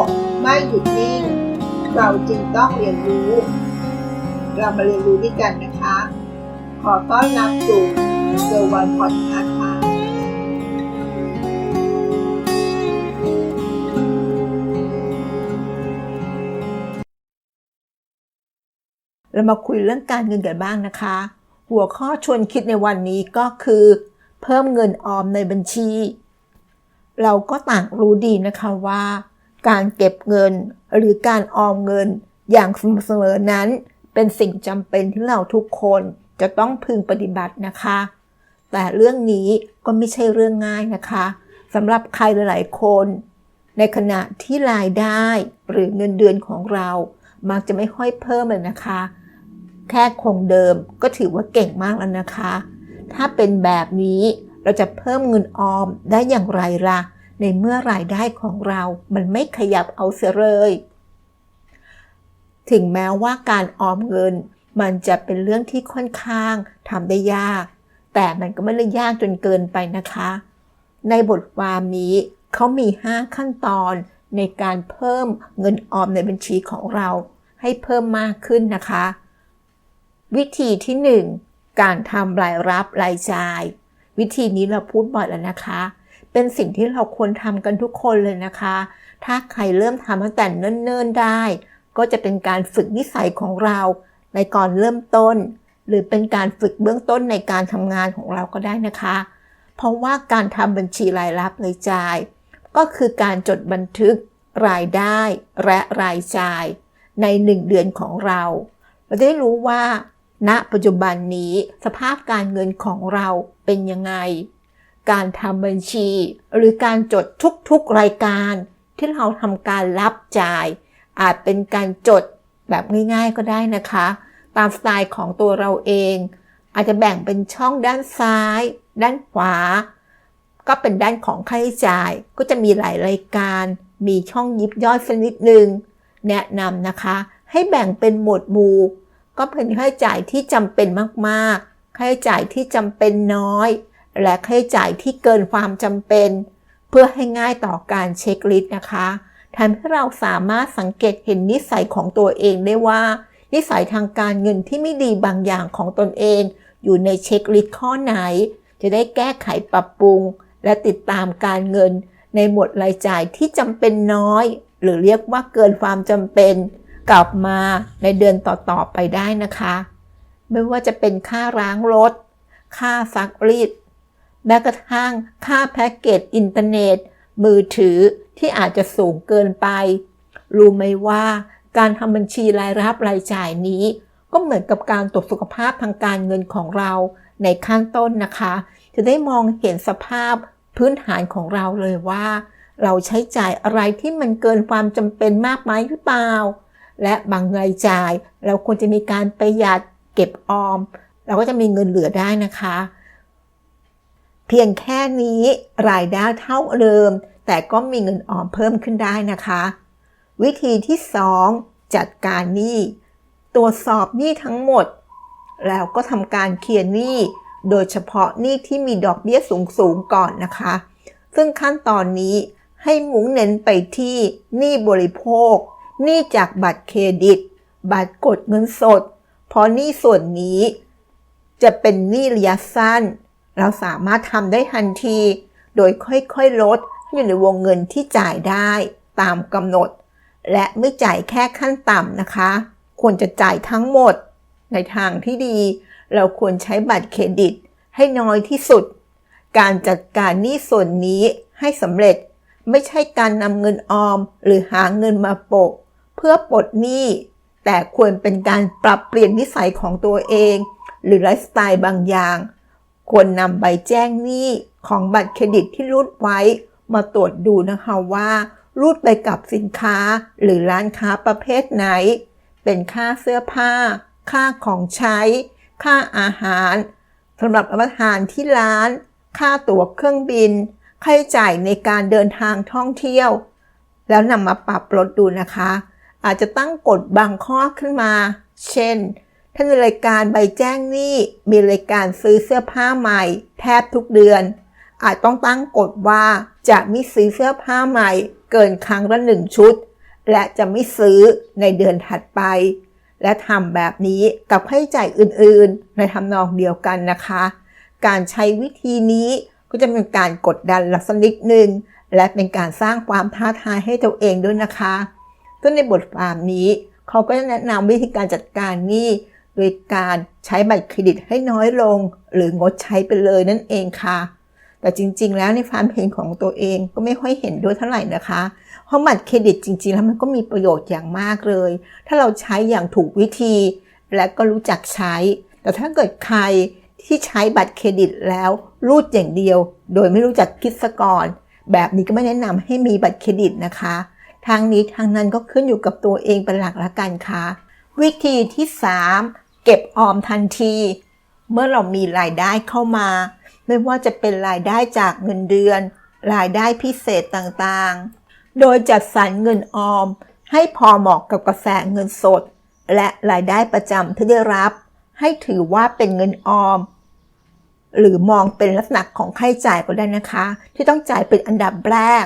กไม่หยุดนิ่ง เราจึงต้องเรียนรู้ เรามาเรียนรู้ด้วยกันนะคะ ขอต้อนรับสู่เซอร์วันพอดคาส์ค่ะเรามาคุยเรื่องการเงินกันบ้างนะคะ หัวข้อชวนคิดในวันนี้ก็คือ เพิ่มเงินออมในบัญชี เราก็ต่างรู้ดีนะคะว่า การเก็บเงิน หรือการออมเงิน อย่างสม่ำเสมอนั้น เป็นสิ่งจำเป็นที่เราทุกคนจะต้องพึงปฏิบัตินะคะ แต่เรื่องนี้ก็ไม่ใช่เรื่องง่ายนะคะสำหรับใครหลายๆคน ในขณะที่รายได้หรือเงินเดือนของเรา มักจะไม่ค่อยเพิ่มเลยนะคะ แค่คงเดิมก็ถือว่าเก่งมากแล้วนะคะ ถ้าเป็นแบบนี้เราจะเพิ่มเงินออมได้อย่างไรล่ะ ในเมื่อรายได้ของเรามันไม่ขยับเอาเสียเลย ถึงแม้ว่าการออมเงิน มันจะเป็นเรื่องที่ค่อนข้างทำได้ยาก แต่มันก็ไม่ได้ยากจนเกินไปนะคะ ในบทความนี้เขามี 5 ขั้นตอนในการเพิ่มเงินออมในบัญชีของเรา ให้เพิ่มมากขึ้นนะคะ วิธีที่ 1 การทำรายรับรายจ่าย วิธีนี้เราพูดบ่อยแล้วนะคะ เป็นสิ่งที่เราควรทำกันทุกคนเลยนะคะ ถ้าใครเริ่มทำตั้งแต่เนิ่นๆได้ ก็จะเป็นการฝึกนิสัยของเราในก่อนเริ่มต้น หรือเป็นการฝึกเบื้องต้นในการทำงานของเราก็ได้นะคะ เพราะว่าการทำบัญชีรายรับรายจ่าย ก็คือการจดบันทึกรายได้และรายจ่าย ใน 1 เดือนของเรา เราจะได้รู้ว่า ณปัจจุบันนี้สภาพการเงินของเราเป็นยังไง การทำบัญชี หรือการจดทุกๆรายการ ที่เราทำการรับจ่าย อาจเป็นการจดแบบง่ายๆก็ได้นะคะ ตามสไตล์ของตัวเราเอง อาจจะแบ่งเป็นช่องด้านซ้าย ด้านขวา ก็เป็นด้านของค่าใช้จ่าย ก็จะมีหลายรายการ มีช่องยิบย่อยสักนิดหนึ่งแนะนำนะคะ ให้แบ่งเป็นหมวดหมู่ ก็เป็นค่าใช้จ่ายที่จำเป็นมากๆ ค่าใช้จ่ายที่จำเป็นน้อย และค่าใช้จ่ายที่เกินความจำเป็น เพื่อให้ง่ายต่อการเช็คลิสต์นะคะทำให้เราสามารถสังเกตเห็นนิสัยของตัวเองได้ว่า นิสัยทางการเงินที่ไม่ดีบางอย่างของตนเอง อยู่ในเช็คลิสต์ข้อไหน จะได้แก้ไขปรับปรุง และติดตามการเงิน ในหมวดรายจ่ายที่จำเป็นน้อย หรือเรียกว่าเกินความจำเป็น กลับมาในเดือนต่อๆไปได้นะคะ ไม่ว่าจะเป็นค่าล้างรถ ค่าซักรีด แม้กระทั่งค่าแพ็กเกจอินเทอร์เน็ต มือถือที่อาจจะสูงเกินไป รู้ไหมว่าการทำบัญชีรายรับรายจ่ายนี้ ก็เหมือนกับการตรวจสุขภาพทางการเงินของเราในขั้นต้นนะคะ จะได้มองเห็นสภาพพื้นฐานของเราเลยว่า เราใช้จ่ายอะไรที่มันเกินความจำเป็นมากไหมหรือเปล่า และบางรายจ่าย เราควรจะมีการประหยัดเก็บออม เราก็จะมีเงินเหลือได้นะคะ พียงแค่นี้รายได้เท่าเดิม แต่ก็มีเงินออมเพิ่มขึ้นได้นะคะ วิธีที่ 2 จัดการหนี้ตรวจสอบหนี้ทั้งหมด แล้วก็ทำการเคลียร์หนี้โดยเฉพาะหนี้ที่มีดอกเบี้ยสูงๆก่อนนะคะ ซึ่งขั้นตอนนี้ให้มุ่งเน้นไปที่หนี้บริโภคหนี้จากบัตรเครดิต บัตรกดเงินสด เพราะหนี้ส่วนนี้ จะเป็นหนี้ระยะสั้น เราสามารถทำได้ทันที โดยค่อยๆลดให้อยู่ในวงเงินที่จ่ายได้ตามกำหนด และไม่จ่ายแค่ขั้นต่ำนะคะ ควรจะจ่ายทั้งหมด ในทางที่ดี เราควรใช้บัตรเครดิต ให้น้อยที่สุด การจัดการหนี้ส่วนนี้ให้สำเร็จไม่ใช่การนำเงินออมหรือหาเงินมาโปะ เพื่อปลดหนี้ แต่ควรเป็นการปรับเปลี่ยนนิสัยของตัวเอง หรือไลฟ์สไตล์บางอย่าง ควรนำใบแจ้งหนี้ของบัตรเครดิตที่รูดไว้ มาตรวจดูนะคะว่า รูดไปกับสินค้าหรือร้านค้าประเภทไหน เป็นค่าเสื้อผ้า ค่าของใช้ ค่าอาหารสำหรับรับประทานที่ร้าน ค่าตั๋วเครื่องบิน ค่าใช้จ่ายในการเดินทางท่องเที่ยว แล้วนำมาปรับลดดูนะคะ อาจจะตั้งกฎบางข้อขึ้นมา เช่น ถ้านรายการใบแจ้งหนี้มีรายการซื้อเสื้อผ้าใหม่ แทบทุกเดือน อาจต้องตั้งกฎว่าจะไม่ซื้อเสื้อผ้าใหม่ เกินครั้งละหนึ่งชุด และจะไม่ซื้อในเดือนถัดไป และทำแบบนี้กับค่าใช้จ่ายอื่นๆ ในทำนองเดียวกันนะคะ การใช้วิธีนี้ก็จะเป็นการกดดันลักษณะนิดนึงและเป็นการสร้างความท้าทายให้ตัวเองด้วยนะคะซึ่งในบทความนี้ เขาก็แนะนำวิธีการจัดการหนี้ โดยการใช้บัตรเครดิตให้น้อยลง หรืองดใช้ไปเลยนั่นเองค่ะ แต่จริง ๆ แล้วในความเห็นของตัวเองก็ไม่ค่อยเห็นด้วยเท่าไหร่นะคะ เพราะบัตรเครดิตจริง ๆ แล้วมันก็มีประโยชน์อย่างมากเลย ถ้าเราใช้อย่างถูกวิธี และก็รู้จักใช้ แต่ถ้าเกิดใครที่ใช้บัตรเครดิตแล้วรูดอย่างเดียว โดยไม่รู้จักคิดซะก่อน แบบนี้ก็ไม่แนะนำให้มีบัตรเครดิตนะคะทางนี้ทางนั้นก็ขึ้นอยู่กับตัวเองเป็นหลักละกันค่ะ วิธีที่ 3 เก็บออมทันที เมื่อเรามีรายได้เข้ามา ไม่ว่าจะเป็นรายได้จากเงินเดือน รายได้พิเศษต่างๆ โดยจัดสรรเงินออม ให้พอเหมาะกับกระแสเงินสด และรายได้ประจำที่ได้รับ ให้ถือว่าเป็นเงินออม หรือมองเป็นลักษณะของค่าใช้จ่ายก็ได้นะคะ ที่ต้องจ่ายเป็นอันดับแรก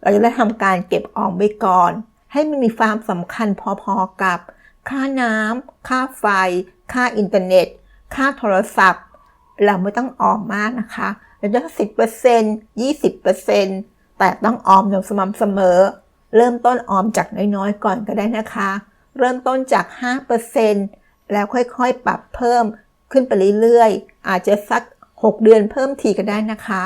เราจะได้ทำการเก็บออมไว้ก่อน ให้มันมีความสำคัญพอๆกับ ค่าน้ำค่าไฟ ค่าอินเทอร์เน็ต ค่าโทรศัพท์ เราไม่ต้องออมมากนะคะเราจะสิบเปอร์เซ็นต์ยี่สิบเปอร์เซ็นต์แต่ต้องออมอย่างสม่ำเสมอ เริ่มต้นออมจากน้อยๆ ก่อนก็ได้นะคะ เริ่มต้นจาก 5%แล้วค่อยๆ ปรับเพิ่มขึ้นไปเรื่อยๆ อาจจะสัก 6 เดือนเพิ่มทีก็ได้นะคะ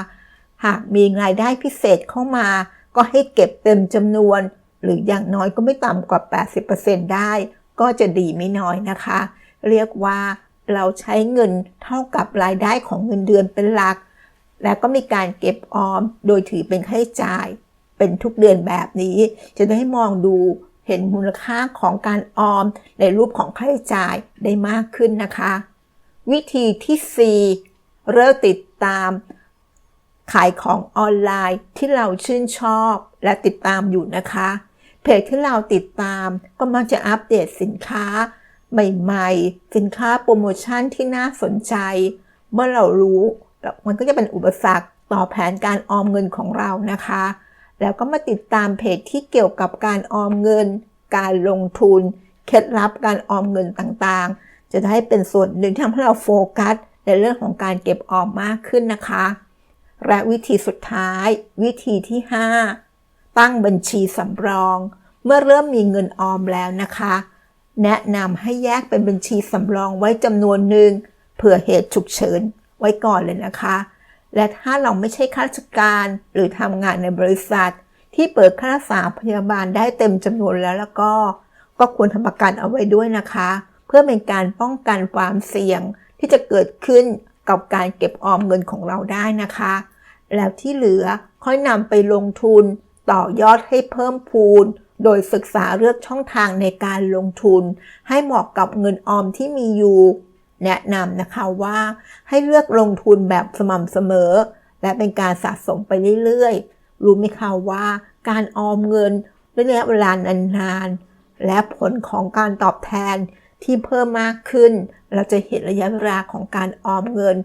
หากมีรายได้พิเศษเข้ามา ก็ให้เก็บเต็มจำนวน หรืออย่างน้อยก็ไม่ต่ำกว่า 80%ได้ ก็จะดีไม่น้อยนะคะ เรียกว่าเราใช้เงินเท่ากับรายได้ของเงินเดือนเป็นหลัก แล้วก็มีการเก็บออมโดยถือเป็นค่าใช้จ่าย เป็นทุกเดือนแบบนี้ จะได้มองดูเห็นมูลค่าของการออมในรูปของค่าใช้จ่ายได้มากขึ้นนะคะ วิธีที่ 4 เริ่มติดตาม ขายของออนไลน์ที่เราชื่นชอบและติดตามอยู่นะคะ เพจที่เราติดตามก็มักจะอัปเดตสินค้า ใหม่ๆ สินค้าโปรโมชั่นที่น่าสนใจ เมื่อเรารู้ มันก็จะเป็นอุปสรรคต่อแผนการออมเงินของเรานะคะ แล้วก็มาติดตามเพจที่เกี่ยวกับการออมเงิน การลงทุน เคล็ดลับการออมเงินต่างๆ จะได้เป็นส่วนหนึ่งที่ทำให้เราโฟกัสในเรื่องของการเก็บออมมากขึ้นนะคะ และวิธีสุดท้าย วิธีที่ 5 ตั้งบัญชีสำรอง เมื่อเริ่มมีเงินออมแล้วนะคะ แนะนำให้แยกเป็นบัญชีสำรองไว้จำนวนหนึ่งเผื่อเหตุฉุกเฉินไว้ก่อนเลยนะคะ และถ้าเราไม่ใช่ข้าราชการหรือทำงานในบริษัท ที่เปิดค่ารักษาพยาบาลได้เต็มจำนวนแล้วแล้วก็ ก็ควรทำประกันเอาไว้ด้วยนะคะ เพื่อเป็นการป้องกันความเสี่ยงที่จะเกิดขึ้นกับการเก็บออมเงินของเราได้นะคะ แล้วที่เหลือค่อยนำไปลงทุน ต่อยอดให้เพิ่มพูน โดยศึกษาเลือกช่องทางในการลงทุน ให้เหมาะกับเงินออมที่มีอยู่ แนะนำนะคะว่า ให้เลือกลงทุนแบบสม่ำเสมอ และเป็นการสะสมไปเรื่อยๆ รู้ไหมคะว่าการออมเงินระยะเวลานานๆ และผลของการตอบแทนที่เพิ่มมากขึ้น เราจะเห็นระยะเวลาของการออมเงิน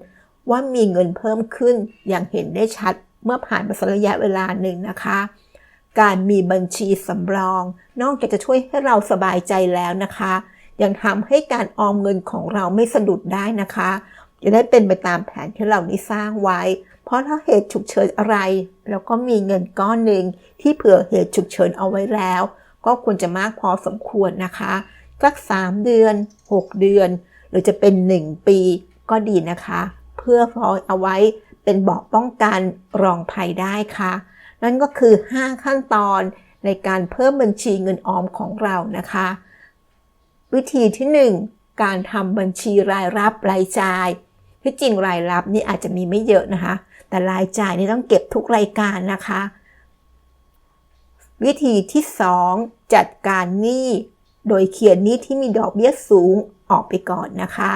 ว่ามีเงินเพิ่มขึ้นอย่างเห็นได้ชัดเมื่อผ่านไปสักระยะเวลาหนึ่งนะคะ การมีบัญชีสำรอง นอกจากจะช่วยให้เราสบายใจแล้วนะคะ ยังทำให้การออมเงินของเราไม่สะดุดได้นะคะ จะได้เป็นไปตามแผนที่เรานี้สร้างไว้ เพราะถ้าเหตุฉุกเฉินอะไรเราก็มีเงินก้อนหนึ่งที่เผื่อเหตุฉุกเฉินเอาไว้แล้ว ก็ควรจะมากพอสมควรนะคะสัก 3 เดือน 6 เดือน หรือจะเป็น 1 ปีก็ดีนะคะ เพื่อพอเอาไว้เป็นเบาะป้องกันรองภัยได้ค่ะ นั่นก็คือ 5 ขั้นตอนในการเพิ่มบัญชีเงินออมของเรานะคะ วิธีที่ 1 การทำบัญชีรายรับรายจ่าย ที่จริงรายรับนี่อาจจะมีไม่เยอะนะคะ แต่รายจ่ายนี่ต้องเก็บทุกรายการนะคะ วิธีที่ 2 จัดการหนี้โดยเขียนหนี้ที่มีดอกเบี้ยสูงออกไปก่อนนะคะ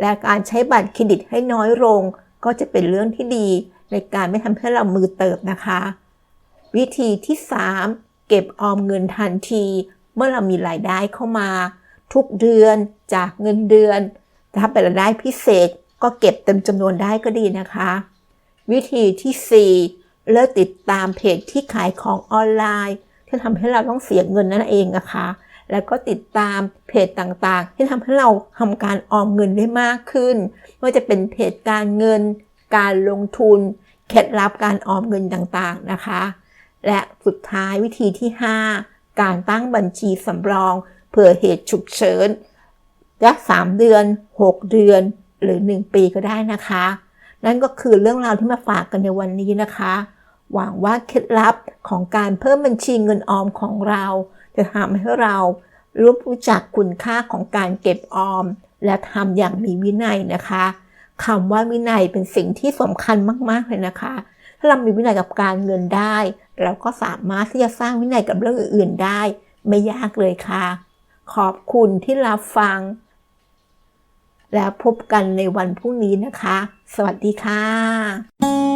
และการใช้บัตรเครดิตให้น้อยลง ก็จะเป็นเรื่องที่ดีในการไม่ทำให้เรามือเติบนะคะ วิธีที่ 3 เก็บออมเงินทันที เมื่อเรามีรายได้เข้ามา ทุกเดือนจากเงินเดือน ถ้าเป็นรายได้พิเศษก็เก็บเต็มจำนวนได้ก็ดีนะคะ วิธีที่ 4 เลิกติดตามเพจที่ขายของออนไลน์ ที่ทำให้เราต้องเสียเงินนั่นเองนะคะ แล้วก็ติดตามเพจต่างๆ ที่ทำให้เราทำการออมเงินได้มากขึ้นไม่ว่าจะเป็นเพจการเงิน การลงทุน เคล็ดลับการออมเงินต่างๆนะคะ และสุดท้ายวิธีที่ 5 การตั้งบัญชีสำรอง เผื่อเหตุฉุกเฉินระยะ3เดือน 6 เดือน หรือ 1 ปีก็ได้นะคะ นั่นก็คือเรื่องราวที่มาฝากกันในวันนี้นะคะ หวังว่าเคล็ดลับของการเพิ่มบัญชีเงินออมของเรา จะทำให้เรารู้รู้จักคุณค่าของการเก็บออม และทำอย่างมีวินัยนะคะคำว่าวินัยเป็นสิ่งที่สำคัญมาก ๆ เลยนะคะ ถ้าเรามีวินัยกับการเงินได้ เราก็สามารถที่จะสร้างวินัยกับเรื่องอื่นๆได้ ไม่ยากเลยค่ะ ขอบคุณที่รับฟัง แล้วพบกันในวันพรุ่งนี้นะคะ สวัสดีค่ะ